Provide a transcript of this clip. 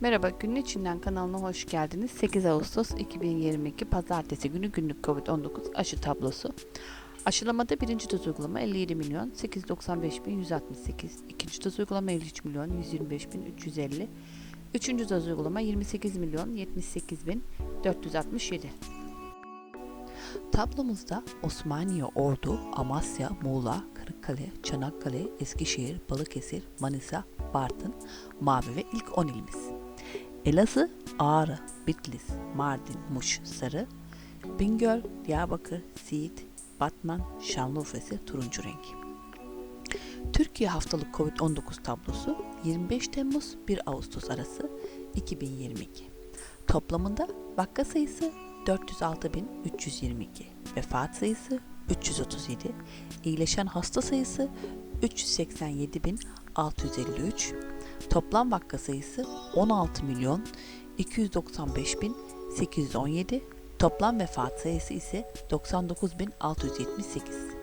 Merhaba, Günün İçinden kanalına hoş geldiniz. 8 Ağustos 2022 Pazartesi günü günlük COVID-19 aşı tablosu. Aşılamada birinci doz uygulama 57 milyon 895 bin 168, ikinci doz uygulama 53 milyon 125 bin 350, üçüncü doz uygulama 28 milyon 78 bin 467. Tablomuzda Osmaniye, Ordu, Amasya, Muğla, Kırıkkale, Çanakkale, Eskişehir, Balıkesir, Manisa, Bartın, Mavi ve ilk 10 ilimiz. Elazığ, Ağrı, Bitlis, Mardin, Muş, Sarı, Bingöl, Diyarbakır, Siirt, Batman, Şanlıurfa ise turuncu renk. Türkiye haftalık COVID-19 tablosu 25 Temmuz 1 Ağustos arası 2022. Toplamında vaka sayısı 406.322, vefat sayısı 337, iyileşen hasta sayısı 387.653, toplam vaka sayısı 16 milyon 295.817, toplam vefat sayısı ise 99.678.